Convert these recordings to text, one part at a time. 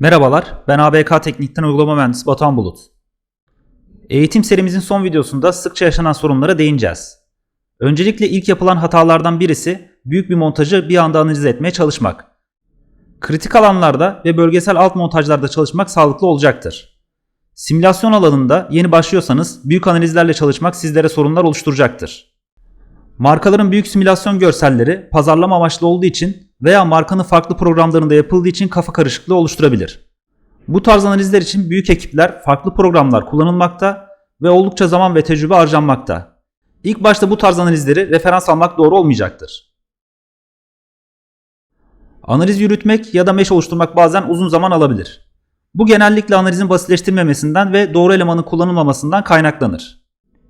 Merhabalar, ben ABK Teknik'ten uygulama mühendisi Batuhan Bulut. Eğitim serimizin son videosunda sıkça yaşanan sorunlara değineceğiz. Öncelikle ilk yapılan hatalardan birisi büyük bir montajı bir anda analiz etmeye çalışmak. Kritik alanlarda ve bölgesel alt montajlarda çalışmak sağlıklı olacaktır. Simülasyon alanında yeni başlıyorsanız büyük analizlerle çalışmak sizlere sorunlar oluşturacaktır. Markaların büyük simülasyon görselleri pazarlama amaçlı olduğu için veya markanın farklı programlarında yapıldığı için kafa karışıklığı oluşturabilir. Bu tarz analizler için büyük ekipler farklı programlar kullanılmakta ve oldukça zaman ve tecrübe harcanmakta. İlk başta bu tarz analizleri referans almak doğru olmayacaktır. Analiz yürütmek ya da mesh oluşturmak bazen uzun zaman alabilir. Bu genellikle analizin basitleştirmemesinden ve doğru elemanın kullanılmamasından kaynaklanır.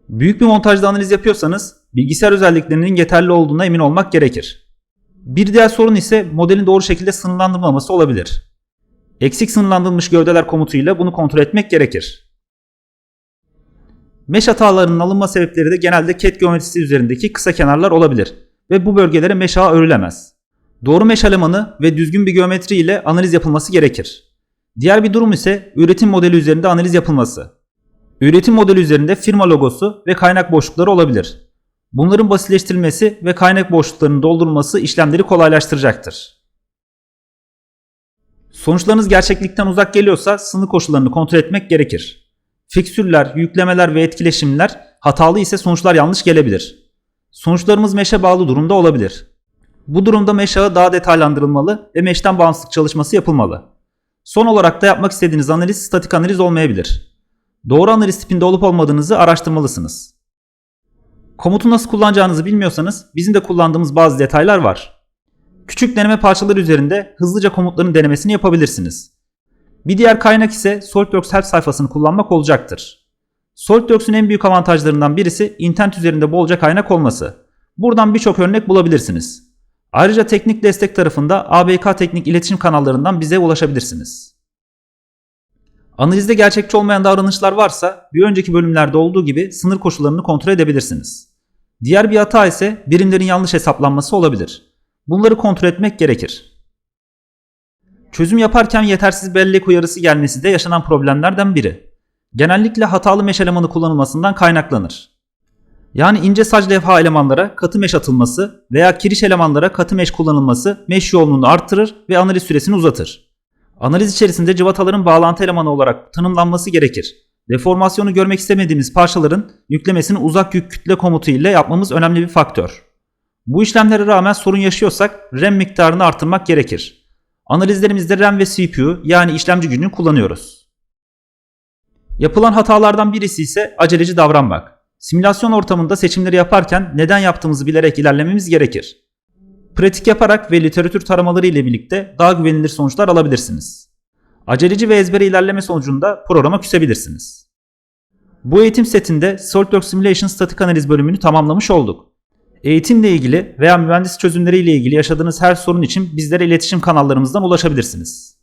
Büyük bir montajda analiz yapıyorsanız bilgisayar özelliklerinin yeterli olduğuna emin olmak gerekir. Bir diğer sorun ise modelin doğru şekilde sınırlandırılmaması olabilir. Eksik sınırlandırılmış gövdeler komutuyla bunu kontrol etmek gerekir. Mesh hatalarının alınma sebepleri de genelde ket geometrisi üzerindeki kısa kenarlar olabilir ve bu bölgelere mesh ağı örülemez. Doğru mesh elemanı ve düzgün bir geometri ile analiz yapılması gerekir. Diğer bir durum ise üretim modeli üzerinde analiz yapılması. Üretim modeli üzerinde firma logosu ve kaynak boşlukları olabilir. Bunların basitleştirilmesi ve kaynak boşluklarının doldurulması işlemleri kolaylaştıracaktır. Sonuçlarınız gerçeklikten uzak geliyorsa sınır koşullarını kontrol etmek gerekir. Fiksürler, yüklemeler ve etkileşimler hatalı ise sonuçlar yanlış gelebilir. Sonuçlarımız meşe bağlı durumda olabilir. Bu durumda mesh ağı daha detaylandırılmalı ve mesh'ten bağımsız çalışması yapılmalı. Son olarak da yapmak istediğiniz analiz statik analiz olmayabilir. Doğru analiz tipinde olup olmadığınızı araştırmalısınız. Komutu nasıl kullanacağınızı bilmiyorsanız bizim de kullandığımız bazı detaylar var. Küçük deneme parçaları üzerinde hızlıca komutların denemesini yapabilirsiniz. Bir diğer kaynak ise SolidWorks Help sayfasını kullanmak olacaktır. SolidWorks'ün en büyük avantajlarından birisi internet üzerinde bolca kaynak olması. Buradan birçok örnek bulabilirsiniz. Ayrıca teknik destek tarafında ABK Teknik iletişim kanallarından bize ulaşabilirsiniz. Analizde gerçekçi olmayan davranışlar varsa bir önceki bölümlerde olduğu gibi sınır koşullarını kontrol edebilirsiniz. Diğer bir hata ise birimlerin yanlış hesaplanması olabilir. Bunları kontrol etmek gerekir. Çözüm yaparken yetersiz bellek uyarısı gelmesi de yaşanan problemlerden biri. Genellikle hatalı mesh elemanı kullanılmasından kaynaklanır. Yani ince sac levha elemanlara katı mesh atılması veya kiriş elemanlara katı mesh kullanılması mesh yoğunluğunu artırır ve analiz süresini uzatır. Analiz içerisinde cıvataların bağlantı elemanı olarak tanımlanması gerekir. Deformasyonu görmek istemediğimiz parçaların yüklemesini uzak yük kütle komutu ile yapmamız önemli bir faktör. Bu işlemlere rağmen sorun yaşıyorsak RAM miktarını artırmak gerekir. Analizlerimizde RAM ve CPU yani işlemci gücünü kullanıyoruz. Yapılan hatalardan birisi ise aceleci davranmak. Simülasyon ortamında seçimleri yaparken neden yaptığımızı bilerek ilerlememiz gerekir. Pratik yaparak ve literatür taramaları ile birlikte daha güvenilir sonuçlar alabilirsiniz. Aceleci ve ezbere ilerleme sonucunda programa küsebilirsiniz. Bu eğitim setinde SolidWorks Simulation statik analiz bölümünü tamamlamış olduk. Eğitimle ilgili veya mühendis çözümleri ile ilgili yaşadığınız her sorun için bizlere iletişim kanallarımızdan ulaşabilirsiniz.